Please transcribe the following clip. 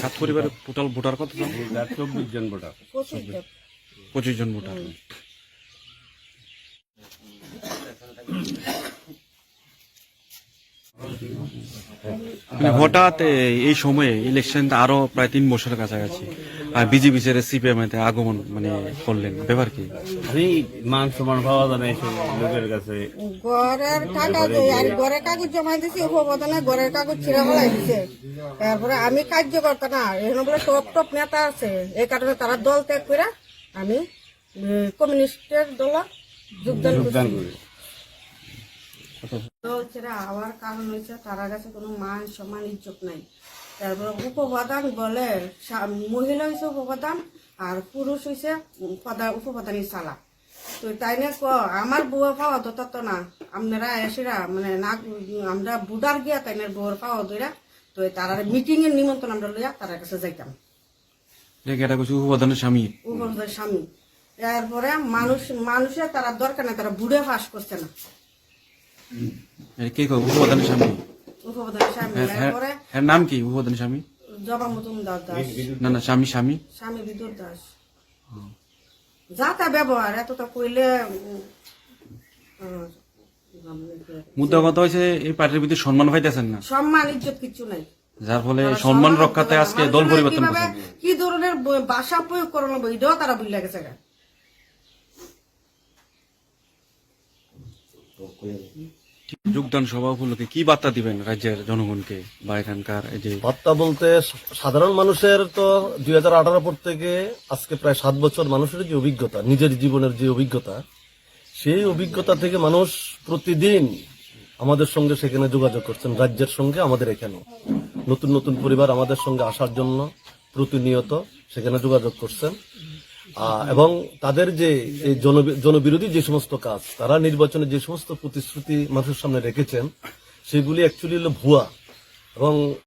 সাত পরিবারের total voter কত? জন ভোটার চব্বিশ জন ভোটার পঁচিশ জন। ভোটার হঠাৎ এই সময়ে ইলেকশন আরও প্রায় তিন বছরের কাছাকাছি। আর বিজেপি ছেড়ে সিপিএম এতে আগমন মানে করলেন ব্যাপার কি? এই মান সমান পাওয়া এইসব লোকের কাছে। ঘরের কাগজ আর ঘরের কাগজ জমা দিছি উপবদনে ঘরের কাগজ ছিঁড়ে দিছে তারপরে আমি কার্য করতাম না এখানে বলে টপ টপ নেতা আছে। এই কারণে তারা দল ত্যাগ করে আমি কমিউনিস্টের দল যোগদান যোগদান করি। হওয়ার কারণ হয়েছে তারা কাছে কোনো মান সম্মান ইজ্জত নাই। তারপরে উপপ্রধান বলে মহিলা হয়েছে উপপ্রধান আর পুরুষ হয়েছে প্রধান উপপ্রধানী চালা তো তাই না ক আমার বউয়ের পাওয়া তো তত না। আপনারা এসেরা মানে না আমরা বুডার গিয়া তাই না বউয়ের পাওয়া দইরা তো তারা মিটিং এর নিমন্ত্রণ আমরা লইয়া তার কাছে যাইতাম। দেখে এটা কিছু উপাদানের স্বামী। উপপ্রধান স্বামী। এরপরে মানুষ মানুষের তারা দরকার নাই তারা বুড়ে ফাঁস করছে না। কে কয়? উপাদানের স্বামী? উপপ্রধান স্বামী এরপরে নাম কি উপাদানের স্বামী? জবা মজুমদার দাস। না না স্বামী স্বামী। স্বামী বিদুর দাস। যা তা ব্যবহার কইলে মুদ্রা কথা হয়েছে এই পার্টির ভিতরে সম্মান পাইতেছেন না। সম্মান ইজ্জত কিছু নাই। যার ফলে সম্মান রক্ষাতে আজকে দল পরিবর্তন কি ধরনের ভাষা প্রয়োগ করানো এটাও তারা বুঝলে গেছে যোগদান সভা উপলক্ষে কি বার্তা দিবেন রাজ্যের জনগণকে বা এখানকার যে বার্তা বলতে সাধারণ মানুষের তো দুই হাজার আঠারো পর থেকে আজকে প্রায় সাত বছর মানুষের যে অভিজ্ঞতা, নিজের জীবনের যে অভিজ্ঞতা, সেই অভিজ্ঞতা থেকে মানুষ প্রতিদিন আমাদের সঙ্গে সেখানে যোগাযোগ করছেন, রাজ্যের সঙ্গে, আমাদের এখানেও নতুন নতুন পরিবার আমাদের সঙ্গে আসার জন্য প্রতিনিয়ত সেখানে যোগাযোগ করছেন। এবং তাদের যে জনবিরোধী যে সমস্ত কাজ, তারা নির্বাচনে যে সমস্ত প্রতিশ্রুতি মানুষের সামনে রেখেছেন, সেগুলি অ্যাকচুয়ালি হলো ভুয়া এবং